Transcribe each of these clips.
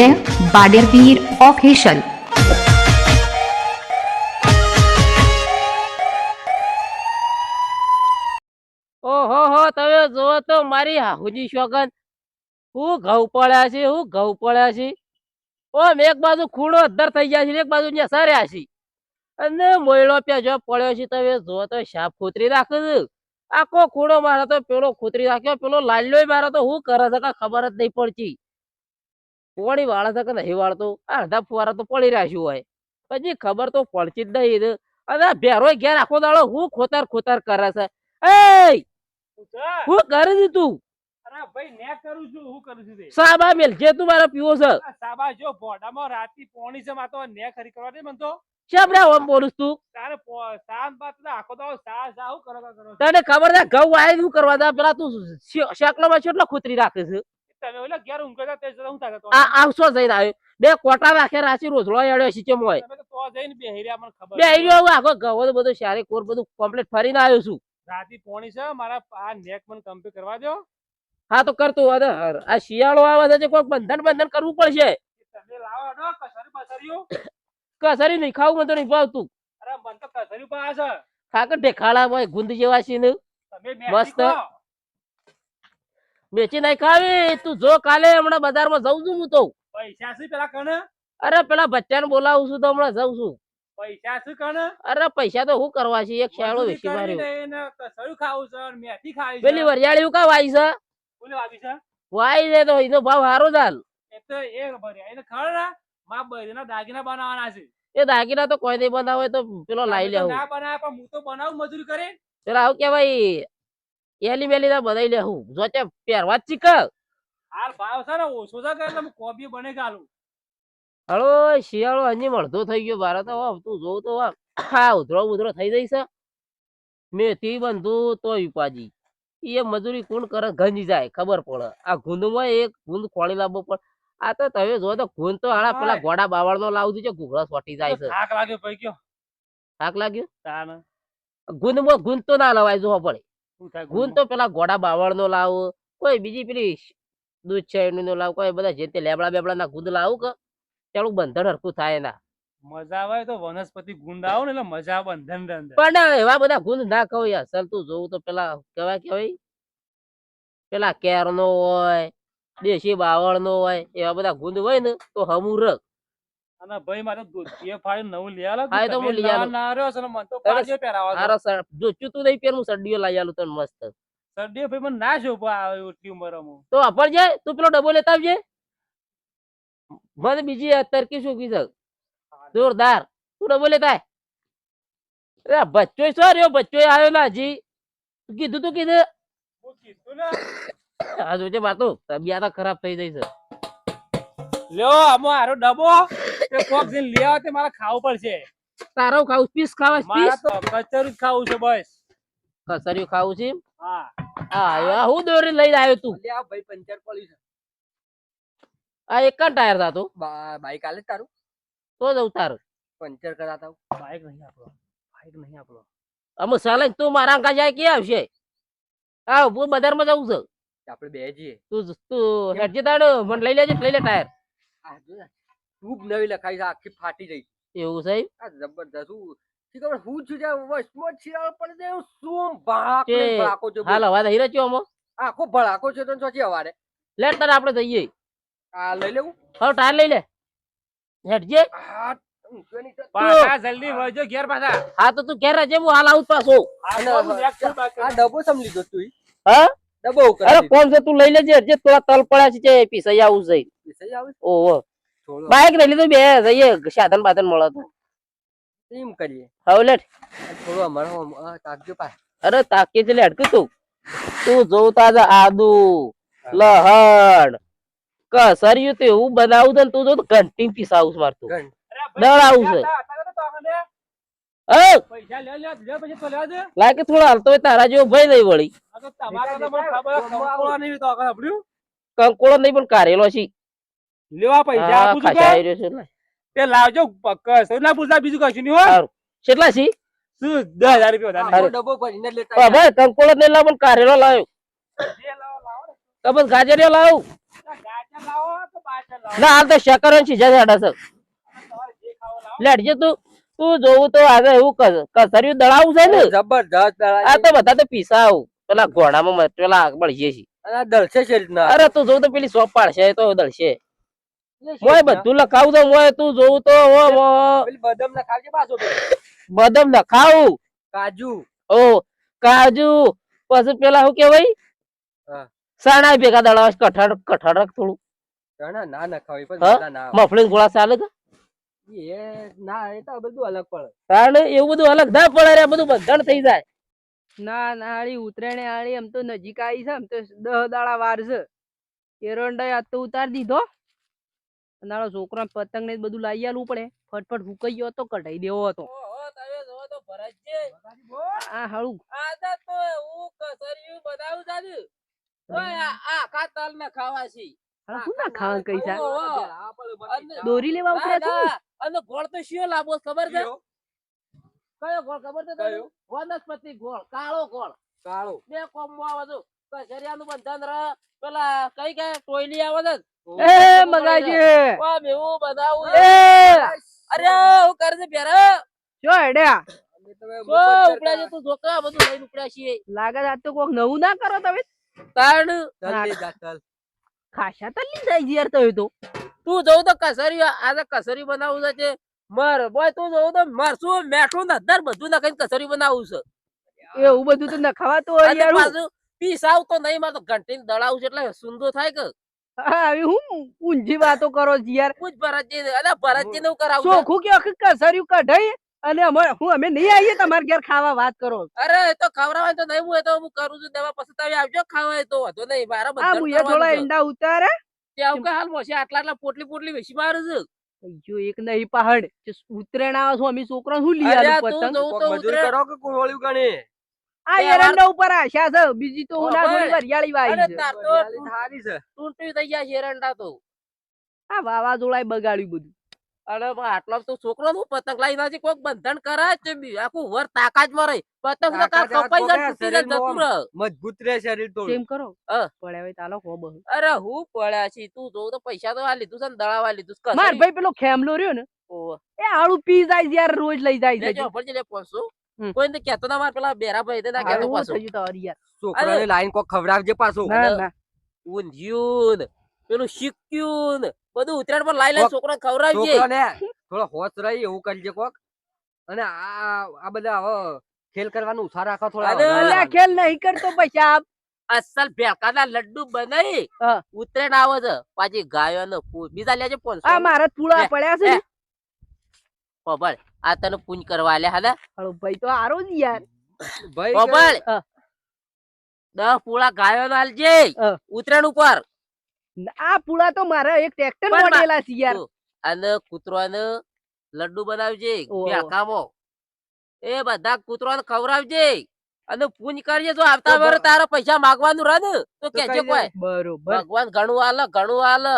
વિજય બાડેરવીર official. ઓહો, હો, તમે જોવો તો મારી હાહુજી શોગન. હું ઘઉં પડ્યા છે, હું ઘઉં પડ્યા છે. ઓમ, એક બાજુ ખૂણો અધર થઈ ગયા છે એક બાજુ ત્યાં સર્યા છે. અને મોયલો ત્યાં જો પડ્યો છે, તમે જોવો તો સાપ ખોતરી છે. આખો ખૂણો મારે તો પેલો ખોતરી રાખ્યો, પેલો લાલ્યો મારે તો હું કરે છે ખબર જ નહીં પડતી. પોણી વાળે છે કે નહીં વાળતો આ અડધા ફુવારા તો પડી રાખ્યું હોય. પછી ખબર તો પડતી જ નહીં. અને ભેરો ઘેર આખો દાડો હું ખોતર ખોતર કરે છે. એ હું કરે છે તું અરે ભાઈ ને કરું છું હું કરું છું સાબા મેલ જે તું મારો પીવો છે. સાબા જો ભોડામાં રાતી પોણી છે ને ખરી કરવા દે મન તો. શેપડા ઓમ બોલુસ તું? તારે પો- સાંજ આખો તો સા સા હું કરો કરો તને ખબર છે ઘઉં આય શું કરવા દે? પેલા તું શેકલો માં કેટલો ખોતરી રાખે છે? તમે ઓલા ઘેર ઊંઘો તે જરા હું તો આ આવશો જઈને આવ્યો બે કોટા રાખે રાશી રોજડો અડ્યો છે હોય? તમે તો તો જઈને બેહી મને ખબર બે છે. આખો ઘઉં તો બધું શારે કોર બધું કમ્પ્લીટ ફરીને આવ્યો છું. રાતી પોણી છે મારા આ નેક મને કમ્પ્લીટ કરવા દો હા તો કરતો આ શિયાળો આવે છે કોઈ બંધન બંધન કરવું પડશે. તમે લાવો કસરી નહીં ખાવું મને તો નહીં ભાવતું. અરે મન તો કસરી ખાકર ઢેખાડા હોય ગુંદ જેવા છે ને. તમે મસ્ત. મેથી કહો. ખાવી તું જો કાલે હમણાં બજારમાં જઉં છું હું તો. પૈસા શું પેલા કને અરે પેલા બચ્ચાને બોલાવું છું તો હમણાં જઉં છું. પૈસા શું કને અરે પૈસા તો શું કરવા છે? એક શેળો વેચી માર્યો. કરીને ખાવું છે મેથી ખાવી પેલી વરિયાળી કા વાઈ છે? બોલે વાવી છે. વાઈ છે તો એનો ભાવ સારો ચાલ. એ તો એ ભર્યા એને ખબર ને માં દાગીના બનાવવાના છે. એ દાગીના તો કોઈ નહીં બનાવે તો પેલો તો લેવું. ના બનાવે પણ હું તો બનાવું મજૂરી કરી પેલા આવું કેવાય એલી બેલી ના બધાઈ લેવું જો તે પહેરવા ચીક હાલ ભાવ છે ને ઓછો છે કે એટલે કોબી બને ગાલું હળો શિયાળો હજી મળતો થઈ ગયો. ભારત હવે તું જોઉં તો હા ઉધરો ઉધરો થઈ જઈશ. મેથી બંધુ તો ઉપાજી. એ મજૂરી કોણ કરે ગંજી જાય ખબર પડે. આ ગુંદમાં એક ગુંદ ખોળી લાવવો પડે. આ તો તમે જો તો ગુંદ તો હાડા પેલા. ઘોડા બાવળ નો લાવું દીધો ઘૂઘડા સોટી જાય છે. થાક લાગ્યો ભાઈ કયો થાક લાગ્યો? તાને. ગુંદમાં ગુંદ તો ના લવાય જોવા પડે. ગુંદ તો પેલા ઘોડા બાવળ નો લાવો કોઈ બીજી પેલી દૂધ છાયણી નો લાવ કોઈ બધા જે તે લેબડા બેબડા ના ગુંદ લાવું કે ચાલુ બંધન હરખું થાય ના મજા આવે તો વનસ્પતિ ગુંદ આવો ને એટલે મજા બંધન પણ એવા બધા ગુંદ ના કહો યાર સર તું જોવું તો પેલા કેવાય કેવાય પેલા કેર નો હોય દેશી બાવળ નો હોય એવા બધા ગુંદ હોય ને તો હમું રખ અને ભાઈ મારે ધોતીએ ફાડી નવું લઈ આલો હા, તો હું લઈ આલું. ના રહ્યો છે મને તો સરસ. પહેરાવા હારો સર જોચું તું નહીં પેર હું સડીઓ લાવી તને મસ્ત. સરડીએ ભાઈ મને ના શોભા આવે એટલી ઉંમરમાં તો વાપર તું પેલો ડબ્બો લેતા આવજે. મને બીજી તરકી શું કીધું? જોરદાર. તું ડબો લેતા અરે બચ્ચો શું રહ્યો? બચ્ચો આવ્યો ના હજી. તું કીધું તું કીધું? હું કીધું ને? આ જોજે બાતો તબિયત ખરાબ થઈ જઈ છે. લ્યો આમાં હારો ડબો કોક જઈને લઈ આવે તે મારે ખાવું પડશે. તારો ખાવું પીસ ખાવા મારે પીસ? તો કચરું જ ખાવું છે બસ. કચરું ખાવું છે? હા. આ હું દોરી લઈને આવ્યો તું? અલ્યા ભાઈ પંચર પડ્યું છે. આ એક જ ટાયર થતો બાઈક આલે તારું? તો જ તાર. પંચર કરાતા. બાઈક નહીં આપણો બાઈક નહીં આપણો અમે સાલે તું મારા અંકા જાય કે આવશે? આવ હું બજારમાં જવું છે. આપણે બે જઈએ તું તું હેડજે તાડ મને લઈ લેજે લઈ લે ટાયર. આ ખૂબ નવી લખાઈ છે આખી ફાટી જઈ એવું સાહેબ? આ જબરદસ્ત. હું ઠીક હવે હું છું જ્યાં વચમાં છીરાળ પડે છે એવું શું ભાક ભાકો છે હાલ. હવા છો રચ્યો આમાં. આખો ભળાકો છે તો ચોથી અવારે લે તને આપણે જઈએ. આ લઈ લેવું? હવે ટાયર લઈ લે. હેડજે આ ઊંચો નહીં તો- પાછા જલ્દી વળજો ઘેર પાછા. હા તો તું ઘેર રહેજે હું હાલ આવું જ પાછો. આ તો હા? અરે કોણ છે તું લઈ લેજે જે તલ પડ્યા છે જે પીસાઈ આવું છે. આવે ઓહો. બાઈક લઈ લીધું બે જઈએ સાધન બાધન મળે તો. એમ કરીએ. હવે લેટ થોડું અમારો તાકજો પાછ. અરે તાકી છે લેટ તું. તું જોતા તાજા આદુ લહણ. કસર્યું તે હું બનાવું તો ને તું જો તો ઘંટી પીસાવું છે મારતું. દળ આવું છે. હતા, હતા તો તમે હે પૈસા લે લે લે પછી તો લેવા દે લાગે થોડો હાલતો હોય તારા જેવો ભય નહીં વળી. આ તો તમારે તો મને ખબર છે, કંકોડો નહીં તો આગળ સાંભળ્યું? કંકોળો નહીં પણ કારેલો છે. લેવા પૈસા આપું છું કે? તે લાવજો પક્કા સૌ ના પૂછતા બીજું કશું નહીં હો. કેટલા છે? શું દસ હજાર રૂપિયા ડબ્બો ભરીને લેતા ભાઈ કંકોળો નહીં લાવ પણ કારેલો લાવ્યો જે લાવો, લાવો ને. તો ગાજરિયો લાવ. ગાજર લાવો કે બાજર લાવો. ના હાલ તો શકરણ છે તમારે જે ખાવો લાવો. લેટજે તું. તું જોવું તો આગળ એવું કસ- કસર્યું દળાવું છે ને? જબરદસ્ત આ તો બધા તો પીસા આવું. પેલા ઘોડામાં મ- પેલા બળીએ છે અને આ દળશે છે અરે તું જોવું તો પેલી સોપ પાડશે તો દળશે. મોય. બધું લખાવું તો મોય તું જોવું તો ઓ ઓ, બદામ લખાવજે પાછો બદામ લખાવું. કાજુ. ઓ કાજુ. પછી પેલા શું કેવાય સાણા ભેગા દળાવ કઠાળ કઠાળ રાખ થોડું. સાણા ના નખાવી પણ ના. મફળી ગોળા ચાલે કે એ ના એ તો બધું અલગ પડે. તાણ એવું બધું અલગ ના પડે રે બધું બંધણ થઈ જાય. ના ના આળી ઉતરેણે આળી એમ તો નજીક આવી છે એમ તો દહ દાડા વાર છે. એરોંડા આજ તો ઉતાર દીધો. નાનો છોકરા પતંગ ને બધું લઈ આલવું પડે. ફટફટ હુકાઈ ગયો તો કઢાઈ દેવો હતો. આ હાળું. આદા તો હું કસરિયું બનાવું જાજુ. ઓય આ આ તલ ને ખાવા છે. આ દોરી લેવા ઉતર્યા અને ગોળ તો શિયો લાવો ખબર છે? કયો? કયો ગોળ ખબર છે વનસ્પતિ ગોળ કાળો ગોળ. કાળો. બે કોમમાં આવે છે. કસરિયાનું બંધન રહે પેલા કઈ કઈ ટોયલી આવે છે એ મગાજી વાહ મેવું બનાવું એ. અરે હું જો હેડ્યા. બધું લઈને ઉપડ્યા છીએ. લાગે છે આજ તો કોક નવું ના કરો તમે? તાણ. ચાલ લે જા, તો લીધા યાર તમે તો. તું જવું તો કસરી આજે કસરી બનાવું છે તે મર બોય તું જવું તો મરસું મેઠું ને અધર બધું નાખીને કસરી બનાવું છે. એવું બધું તો ન ખવાતું હોય અને યાર હું. પાછું પીસાવ તો નહીં મારે તો ઘંટીને દળાવું છે એટલે સુંદો થાય કે? આવી હું ઊંધી વાતો કરો છો યાર? પૂછ ભરતજી અરે ભરતજી નું કરાવું છે. કે આખી કસર્યું કઢાઈ અને અમે હું અમે નહીં આવીએ તમારે ઘેર ખાવા વાત કરો. અરે એ તો ખવડાવાય તો નહીં હું એ તો હું કરું છું દવા પછી તમે આવજો ખાવા તો વધો નહીં મારા બધા હું એ થોડા ઈંડા ઉતારે. તે આવું કે હાલ મોશે આટલા આટલા પોટલી પોટલી વેચી મારું છું. જો એક નહીં પહાડ. ઉતરેણ આવે છો અમે છોકરા શું તું પતંગ? મજૂરી કરો કે કોળિયું ગણી? આ બીજી બગાડ્યું બધું. અને આટલો તો છોકરો પતંગ લાવી ના છે બંધન કરાય આખું વર તાકાતમાં મજબૂત રહે શરીર તો. કરો. પડ્યા તાલો હો બહુ અરે હું પડ્યા છે તું જો તો પૈસા તો આ લીધું છે ને દળાવા લીધું ભાઈ પેલો ખેમલો રહ્યો ને એ આળુ પી જાય યાર રોજ લઈ જાય છે જો કોઈને કેતો ના માર પેલા બેરા ભાઈ તે ના કેતો પાછો. છોકરાને લાઈન કોક ખવડાવજે પાછું. ઊંધિયું પેલું શીખ્યું ને બધું ઉતરાયણ પર લાઈ લાઈ છોકરા ખવડાવજે. છોકરાને થોડો હોશ રહી એવું કરજે કોક. અને આ આ બધા હવે ખેલ કરવાનું ઉછા રાખો થોડા અરે, ખેલ નહીં કરતો પૈસા અસલ ભેળકાના લડ્ડુ બનાવી ઉતરેણ આવે છે. પાછી ગાયો ને બીજા લેજે પાંચસો આ મારા થોડા પડ્યા છે પબળ આ તને પૂંજ કરવા આલે હાલે ભાઈ તો આરો જ યાર. ભાઈ પબળ દસ પૂળા ગાયો નાલજે ઉતરાયણ ઉપર. આ પૂળા તો મારા એક ટ્રેક્ટર મોડેલા છે યાર. અને કૂતરાને લડ્ડુ બનાવજે. ભેળકામાં એ બધા કૂતરાને ખવડાવજે. અને પૂંજ કરજે જો આવતા વર તારા પૈસા માંગવાનું રહે તો કે કેજે કોઈ બરોબર. ભગવાન ઘણું આલ ઘણું આલે.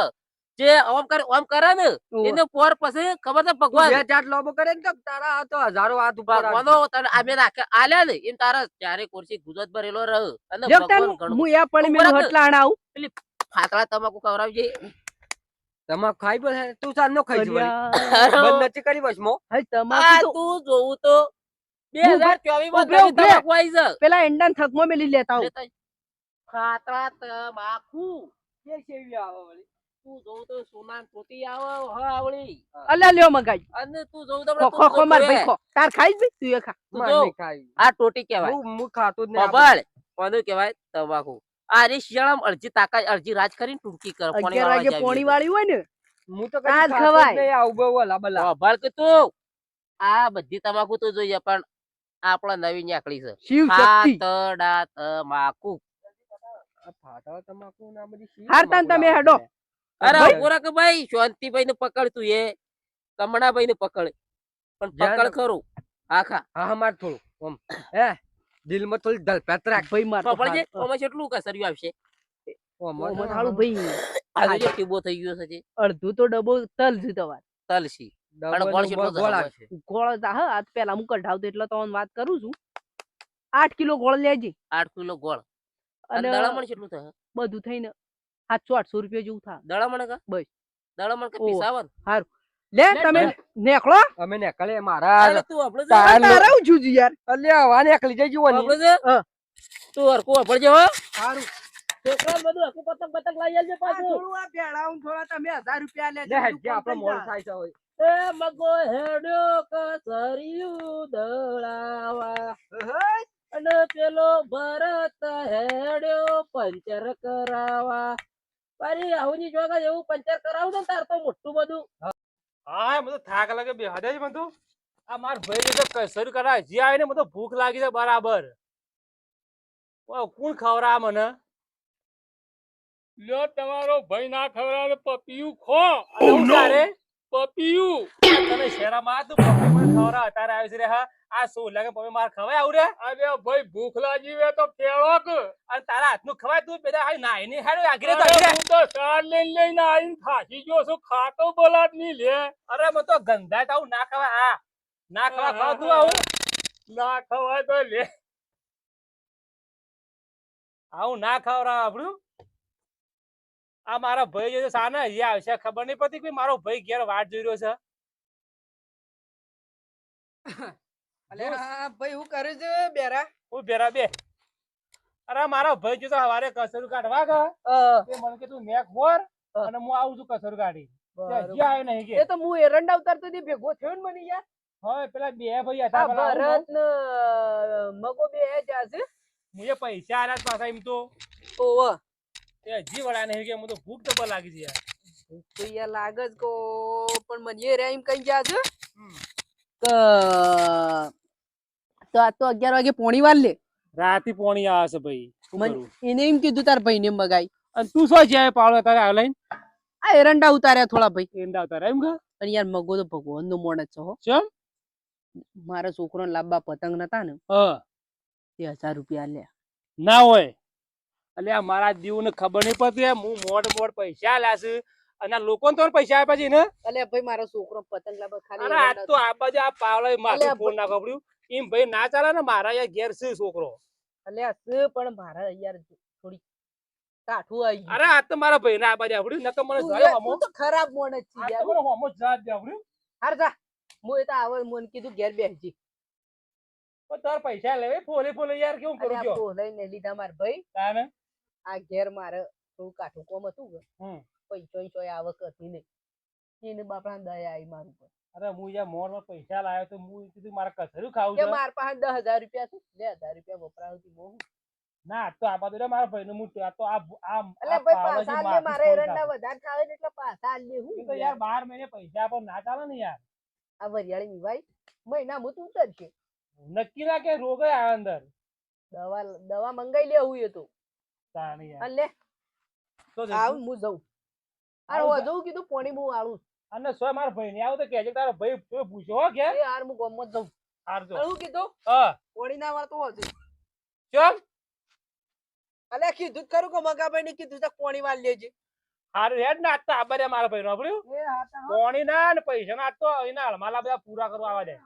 જે ઓમ કરે ઓમ કરે ને એને પોર પછી ખબર છે ભગવાન? બે ચાર લોબો કરે ને તો તારા આ તો હજારો હાથ ઉપર મનો તને આમે રાખે. આલ્યા ને એમ તારા ચારે કુર્સી ગુજરાત ભરેલો રહ. અને ભગવાન હું એ પણ મેં હટલા. હટલાણ આવું. ફાતળા તમાકુ ખવડાવજે તમાક ખાઈ બસ તું નો ખાઈ વળી. બંધ નથી કરી વચમાં હઈ તમાકુ તો જોવું તો બે હું હજાર ચોવીસમાં. તમાકુ આવી છે પેલા એંડાન થકમો મેલી લેતા આય. ફાતળા તમાકુ. કે કેવી આવે વળી? તું જોવું તો સોના પોતી આવે હવાવળી અલ્યા લ્યો મગાઈ. અને તું જોવું તો ખો ખો ખો માર ભાઈ ખો તાર ખાઈ જ તું એ ખા તું માર જો. નહીં ખાવી. આ ટોટી કહેવાય. હું હું ખાતો જ નહીં બબળ કોનું કહેવાય? તમાકુ. આ રે શિયાળામાં અડધી તાકાત અરજી રાજ કરીને ટૂંકી કરે પાણી અગિયાર પોણી વાળી હોય ને હું તો કદી ખાતો નહીં આવું બહુ હલા બલા. બબળ કે તું? આ બધી તમાકુ તો જોઈએ પણ આપણા નવી નીકળી છે. શિવ શક્તિ. તમાકુ તમાકુ ને બધી તમાકુ તમે હેડો. અરે ભાઈ. શાંતિભાઈ ને પકડ તું એ કમણાભાઈ ને પકડ. પણ પકડ ખરું. આખા. હા હા માર થોડું ઓમ. હે દિલમાં થોડી ધલપત રાખ. ભાઈ માર તો પકડજે ઓમાં કેટલું કસર્યું આવશે. આમ, ઓ, હાલું ભાઈ. આ જે ટીબો થઈ ગયો છે અડધું તો ડબો તલ છે તમાર તલસી ડબલ અને ગોળ કેટલો ગોળ આવશે. ગોળ તા હા આજ પેલા હું કઢાવતો એટલે તો વાત કરું છું. આઠ કિલો ગોળ લેજે. આઠ કિલો ગોળ. અને અને દળામણ કેટલું થાય? બધું થઈને સાતસો આઠસો રૂપિયા જેવું થાય. દળમણ કા? બસ. દળમણ કે. પીસાવન? લે લે, તમે નેકળો. અમે નેકળે મારા અરે તું આપણે? તાર- તારે હું છું જી યાર અલ્યા હવા નેકળી જઈ જુઓ આપણો હા. તું હરખું વાપરજે હો. હારું. છોકરા બધું હકુ પતંગ પતંગ લાવી આલજે પાછું. થોડું આ ભેળાવું થોડા તમે 1000 રૂપિયા લે લે હેડજે આપણે મોડ થાય છે હોય. એ મગો હેડ્યો કસરિયું દળાવા અને પેલો ભરત હેડ્યો પંચર કરાવા. તારી આવુની જોગા એવું પંચર કરાવું ને તાર તો મોટું બધું. હા મને થાક લાગે બે હદે મને તો આ માર ભાઈ તો કસર કરા હજી આવે ને મને ભૂખ લાગી છે બરાબર. ઓ, કોણ ખવરા મને? લ્યો તમારો ભાઈ ના ખવડાવે પપિયું ખો. હું તારે? પપિયું. તને શેરામાં તું પપ્પી મને ખવરા અત્યારે આવ્યો છે રે હા આ શું લાગે પમે માર ખવાય આવું રે? અરે ભાઈ ભૂખ લાગી વે તો કેળોક અને તારા હાથનું ખવાય તું પેલા હાઈ નાઈ ની હાડો આગરે તો આગરે. હું તો સાર લઈને લઈને આવીને થાકી ગયો છું ખાતો બોલાતની લે. અરે મને તો ગંધાય તો આવું ના ખવાય આ ના ખવાય ખાવ તું આવું. ના ખવાય તો લે. આવું ના ખવરા આપણું આ મારા ભાઈ જો છે સાને હજી આવશે ખબર નહીં પડતી કે મારો ભાઈ ઘેર વાટ જોઈ રહ્યો છે. અલે હા ભાઈ હું કરે છે બેરા? હું બેરા બે. અરે મારા ભાઈ જો તો હવારે કસરું કાઢવા ગયો. તે મને કે તું નેક હોર અને હું આવું છું કસરું કાઢી. હજી આવ્યો નહીં એ તો હું એરંડા ઉતારતો હતી ભેગો થયો ને મને યાર. પેલા બે ભાઈ હતા ભરત ને મગો બે હે જાશે હું પૈસા આલ્યા જ પાછા એમ તો. ઓવ તે હજી વળ્યા નહીં કે મને તો ભૂખ લાગી છે યાર. તો યાર લાગે જ કો પણ મને એ રે એમ કઈ જા છે. કે તો આ તો અગિયાર વાગે પોણી વાર લે. રાતે પોણી આવે છે ભાઈ. એને એમ કીધું તાર ભાઈ ને મગાઈ અને તું શું જાય પાળો તારે આ લઈને? આ એરંડા ઉતાર્યા થોડા ભાઈ. એરંડા ઉતાર્યા એમ કે? અને યાર મગો તો ભગવાન નો મોણ છે હો. ચમ? મારા છોકરો લાંબા પતંગ નતા ને. હા. તે હજાર રૂપિયા લે. ના હોય. આ મારા દીવ ને ખબર નહીં પડતી હું. મોડ મોડ પૈસા લાશે અને લોકો ને તો પૈસા આપ્યા છે ને. અલે ભાઈ મારો છોકરો પતંગ લાંબા ખાલી આ તો આ બાજુ આ પાવડો માથું ફોન ના ખબર્યું એમ ભાઈ ના ચાલે ને મારા યાર ઘેર છે છોકરો. અલ્યા છે પણ મારા યાર થોડી કાઠું આવી ગયું. અરે આ તો મારા ભાઈ ના બાજુ આવડ્યું નકર મને જાય હમો. તો ખરાબ મોણ જ છે યાર. મને હમો જાત દે આવડ્યું. હાર જા. મુ એ તો આવે મન કીધું ઘેર બેસજી. તાર પૈસા લેવે ફોલે ફોલે યાર કેવું કરું અલ્યા ફોલે પોલાઈને લીધા માર ભાઈ. તાને? આ ઘેર મારે થોડું કાઠું કોમ હતું કે. પૈસો ઈસો આવક હતી નહીં. એને બાપડા દયા આવી મારું પર અરે હું યાર મોડમાં પૈસા લાવ્યો તો હું કીધું મારે કચરું ખાવું છે. મારા પાસે દસ હજાર રૂપિયા છે. લે હજાર રૂપિયા વપરાવતી બહુ ના તો આ બધું મારા ભાઈ નું હું આ તો આ આ એટલે ભાઈ પાસા મારે એરંડા વધારે ખાવે ને એટલે પાસા આલે હું તો યાર બાર મહિને પૈસા પણ ના ચાલે ને યાર. આ વરિયાળી વિવાઈ મહિના મુત ઉતરશે નક્કી ના કે રોગ આ અંદર. દવા દવા મંગાઈ લે હું એ તો. તાણી યાર. લે તો આવ. હું જઉં. આ જઉં કીધું પોણી બહુ આવું અને સો મારા ભાઈ ને આવું તો કેજે કે તારો ભાઈ કોઈ પૂછો હો કે? એ હાર હું ગમત જઉં. હાર જો. હું કીધું? હા. ઓડી ના વાળતો હશે ચમ. અલે કીધું કરું કે મગાભાઈ ને કીધું છે પોણી વાર લેજે. હારું હેડ ને આતા આબરે મારા ભાઈ નો હા કોણી ના ને પૈસા ના આજ તો એના માલા બધા પૂરા કરવા આવા દે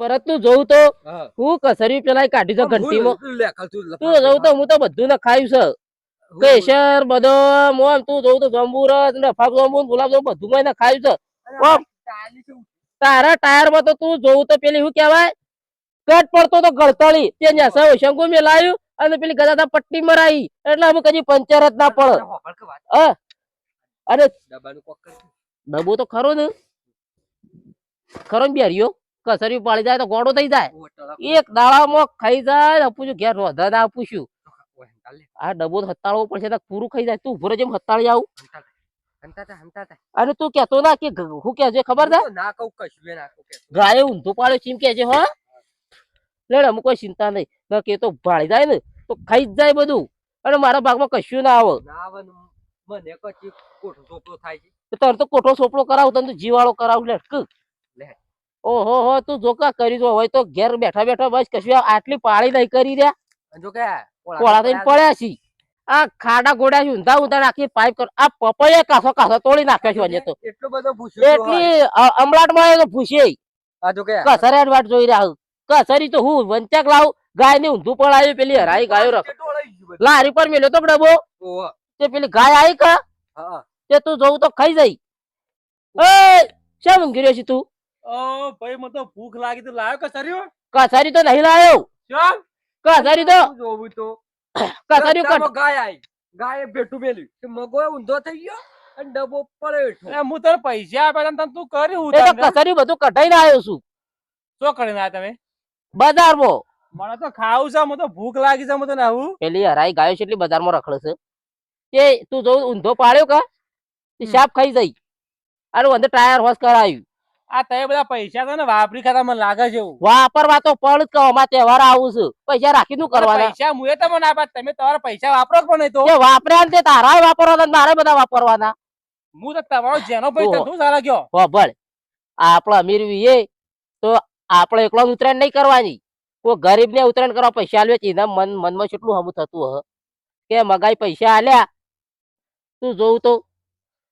ભરત તું જોઉં તો હા. કસરી પેલા કાઢી તો ઘંટીમાં. માં તું તું જોઉં તો હું તો બધું ને ખાયું છે. કેસર બધો ઓમ તું જોઉં તો જંબુરસ ને જાંબુ ગુલાબ જાંબુ બધું મેં ખાયું છે. તારા ટાયરમાં તો તું જોઉં તો પેલી શું કહેવાય? કટ પડતો તો ગળતળી. તે ન્યા શંકુ મેં લાવ્યું અને પેલી ગદાતા પટ્ટી મરાઈ. એટલે અમે કદી પંચર જ ના પડે હા. અરે ડબ્બાનું કોક કર. ડબ્બો તો ખરો ને. ખરો ને બેરિયો કસરી પાડી જાય તો ગોડો થઈ જાય. એક દાડામાં ખાઈ જાય પૂછ્યું ઘેર રોધા ના પૂછ્યું. આ ડબો હતાળવો પણ પડશે તો પૂરું ખાઈ જાય. તું ઊભો જેમ હતાળી આવું. હંતા તા, કેતો ના કે હું કે છે ખબર છે? ના કહું કશું ના ગાય ઊંધું પાડ્યો ચીમ કે છે હો. લેડ અમુક કોઈ ચિંતા નહીં. ન કે તો ભાળી જાય ને તો ખાઈ જ જાય બધું. અને મારા ભાગમાં કશું ના આવે. ના આવે મને કચી કોઠો સોપડો થાય છે? તારે તો કોઠો સોપડો કરાવ તને તો જીવાળો કરાવ લે ક. લે. ઓહો હો તું જોકા કરી જો હોય તો ઘેર બેઠા બેઠા બસ કશું આટલી પાળી નહીં કરી રહ્યા. જો કે પોળા થઈને પડ્યા છી આ ખાડા ગોડા છે ઊંધા ઊંધા નાખી પાઇપ કર આ પપૈયા કાસો કાસો તોડી નાખ્યો છે આજે તો. એટલો બધો ભૂસ્યો. એટલી અમલાટમાં તો ભૂસી આ જો કે કસરિયાની વાટ જોઈ રહ્યા. કસરી તો હું વંચક લાવ ગાય ને ઊંધું પડાયું પેલી હરાઈ ગાયો રખ લારી પર મેલ્યો તો ડબો. તે પેલી ગાય આવી કા? તે તું જોઉં તો ખાઈ જઈ. એ શેમ ઊંઘી રહ્યો છે તું? ઓ ભાઈ મને તો ભૂખ લાગી તો લાયો કે કસરી તો નહીં લાયો. ચમ કસારી તો. જોવું તો કસારી રસ્તામાં ગાય આઈ. ગાયે ભેટું મેલ્યું. તે મગો ઊંધો થઈ ગયો અને ડબો પડ્યો એ હું તને પૈસા આપ્યા તા તું કર્યું એ તો. બધું કઢાઈને આવ્યો છું. શું કરીને આયા તમે? બજારમાં. મને તો ખાવું છે મને તો ભૂખ લાગી છે મને તો નાવું પેલી હરાઈ ગાયો છે એટલી બજારમાં રખડે છે. એ તું જો ઊંધો પાડ્યો કા? સાપ ખાઈ જાય. અરે અંદર ટાયર હોશ કરાયું. આ તમે બધા પૈસા છે ને વાપરી ખાતા મને લાગે છે એવું. વાપરવા તો પણ જ કહો માં તહેવાર આવું છું. પૈસા રાખી નું કરવાના? પૈસા મુએ તમને આપા તમે તમારા પૈસા વાપરો પણ નહીં તો. એ વાપર્યા ને તે તારા વાપરવાના મારે બધા વાપરવાના. હું તો તમારો જેનો પૈસા તું સારા ગયો. હોભળ આપણે અમીર વીએ તો આપણે એકલો જ ઉત્તરાયણ નહીં કરવાની. કોઈ ગરીબ ને ઉત્તરાયણ કરવા પૈસા આલ્યો છે એના મન મનમાં કેટલું હમું થતું હ? કે મગાઈ પૈસા આલ્યા તું જોઉં તો?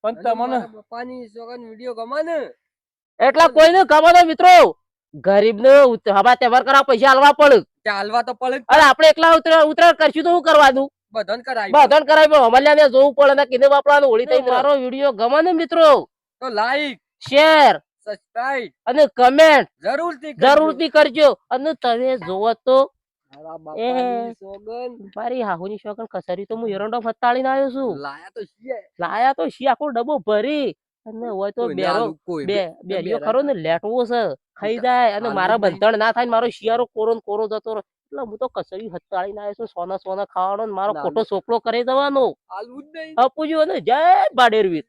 પણ તમને પપ્પાની સોગન વીડિયો ગમે ને? એટલા કોઈને ગમે તો મિત્રો ગરીબ ને હવા તહેવાર કરવા પૈસા હાલવા પડે. હાલવા તો પડે અરે અને આપણે એકલા ઉત્તરાયણ કરશું તો શું કરવાનું? બધન કરાય બધન કરાય પણ ને જોવું પડે ને કિને વાપરવાનું હોળી થઈ મારો વીડિયો ગમે ને મિત્રો તો લાઈક શેર સબસ્ક્રાઇબ અને કમેન્ટ જરૂરથી કરજો. જરૂરથી કરજો. અને તમે જોવો તો મારા મારી હાહુની શોખન કસરી તો હું એરંડો ફતાળીને આવ્યો છું. લાયા તો લાયા તો શી આખો ડબ્બો ભરી. અને હોય તો બેરો બે બેરીઓ ખરો ને લેટવો છે ખાઈ જાય અને મારા બંધણ ના થાય મારો શિયાળો કોરો ને કોરો જતો રહે. એટલે હું તો કચરી હતાળી ના છું સોના સોના ખાવાનો મારો ના, ખોટો સોપડો કરી દેવાનો. નહીં. અને જય બાડેરવીર.